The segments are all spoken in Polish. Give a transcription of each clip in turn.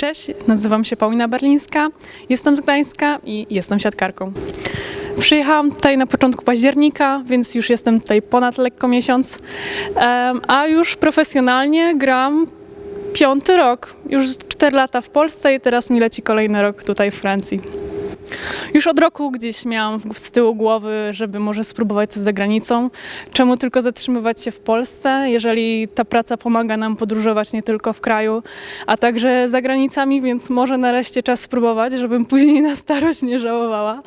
Cześć, nazywam się Paulina Berlińska, jestem z Gdańska i jestem siatkarką. Przyjechałam tutaj na początku października, więc już jestem tutaj ponad lekko miesiąc, a już profesjonalnie gram piąty rok. Już 4 lata w Polsce i teraz mi leci kolejny rok tutaj w Francji. Już od roku gdzieś miałam w- z tyłu głowy, żeby może spróbować coś za granicą. Czemu tylko zatrzymywać się w Polsce, jeżeli ta praca pomaga nam podróżować nie tylko w kraju, a także za granicami, więc może nareszcie czas spróbować, żebym później na starość nie żałowała.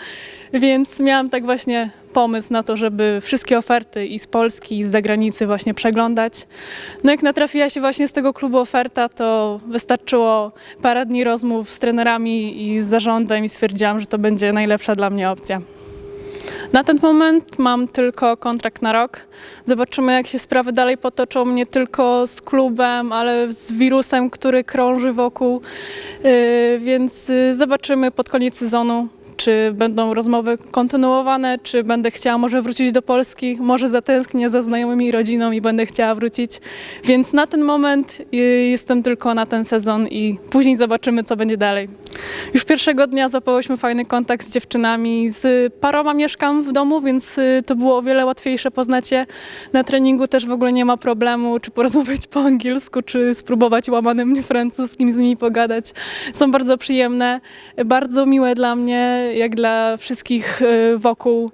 Więc miałam tak właśnie pomysł na to, żeby wszystkie oferty i z Polski, i z zagranicy właśnie przeglądać. No jak natrafiła się właśnie z tego klubu oferta, to wystarczyło parę dni rozmów z trenerami i z zarządem i stwierdziłam, że to będzie najlepsza dla mnie opcja. Na ten moment mam tylko kontrakt na rok. Zobaczymy, jak się sprawy dalej potoczą, nie tylko z klubem, ale z wirusem, który krąży wokół. Yy, Więc yy, zobaczymy pod koniec sezonu, czy będą rozmowy kontynuowane, czy będę chciała może wrócić do Polski, może zatęsknię za znajomymi rodziną i będę chciała wrócić. Więc na ten moment yy, jestem tylko na ten sezon i później zobaczymy, co będzie dalej. Już pierwszego dnia złapałyśmy fajny kontakt z dziewczynami. Z paroma mieszkam w domu, więc y, to było o wiele łatwiejsze poznać je. Na treningu też w ogóle nie ma problemu, czy porozmawiać po angielsku, czy spróbować łamanym francuskim z nimi pogadać. Są bardzo przyjemne, bardzo miłe dla mnie, jak dla wszystkich y, wokół.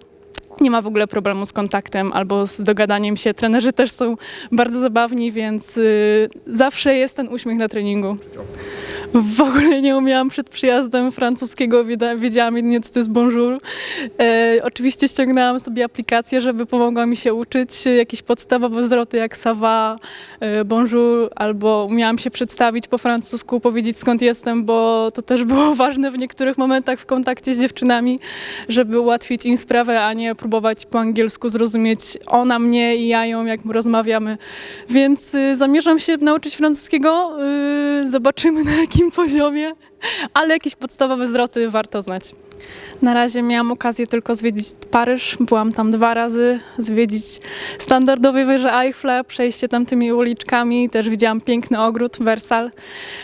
Nie ma w ogóle problemu z kontaktem albo z dogadaniem się. Trenerzy też są bardzo zabawni, więc y, zawsze jest ten uśmiech na treningu. W ogóle nie umiałam przed przyjazdem francuskiego, wiedzia- wiedziałam jedynie, co to jest bonjour. E, oczywiście ściągnęłam sobie aplikację, żeby pomogła mi się uczyć jakieś podstawowe zwroty jak ça va, e, bonjour, albo umiałam się przedstawić po francusku, powiedzieć skąd jestem, bo to też było ważne w niektórych momentach w kontakcie z dziewczynami, żeby ułatwić im sprawę, a nie próbować po angielsku zrozumieć ona mnie i ja ją, jak rozmawiamy. Więc y, zamierzam się nauczyć francuskiego. Y, zobaczymy na jakim poziomie, ale jakieś podstawowe zwroty warto znać. Na razie miałam okazję tylko zwiedzić Paryż. Byłam tam dwa razy, zwiedzić standardowej wieżę Eiffla, przejście tam tymi uliczkami. Też widziałam piękny ogród, Wersal.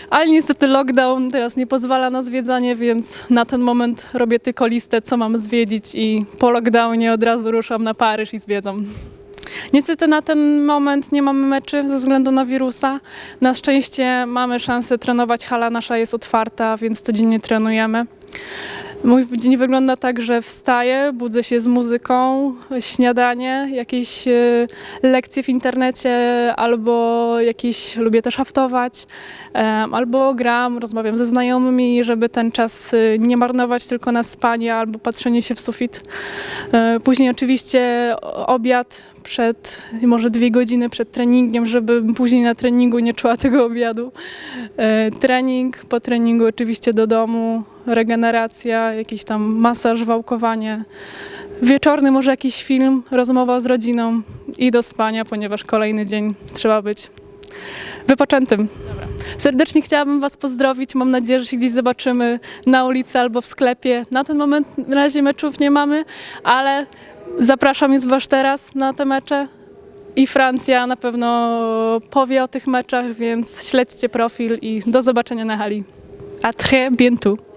Ale niestety lockdown teraz nie pozwala na zwiedzanie, więc na ten moment robię tylko listę, co mam zwiedzić i po lockdownie od razu ruszam na Paryż i zwiedzam. Niestety na ten moment nie mamy meczy ze względu na wirusa. Na szczęście mamy szansę trenować, hala nasza jest otwarta, więc codziennie trenujemy. Mój dzień wygląda tak, że wstaję, budzę się z muzyką, śniadanie, jakieś e, lekcje w internecie, albo jakieś, lubię też haftować, albo gram, rozmawiam ze znajomymi, żeby ten czas e, nie marnować tylko na spanie albo patrzenie się w sufit. E, Później oczywiście obiad przed, może dwie godziny przed treningiem, żeby później na treningu nie czuła tego obiadu. E, Trening, po treningu oczywiście do domu, regeneracja, jakiś tam masaż, wałkowanie. Wieczorny może jakiś film, rozmowa z rodziną i do spania, ponieważ kolejny dzień trzeba być wypoczętym. Serdecznie chciałabym Was pozdrowić. Mam nadzieję, że się gdzieś zobaczymy na ulicy albo w sklepie. Na ten moment na razie meczów nie mamy, ale zapraszam już Was teraz na te mecze. I Francja na pewno powie o tych meczach, więc śledźcie profil i do zobaczenia na hali. A très bientôt.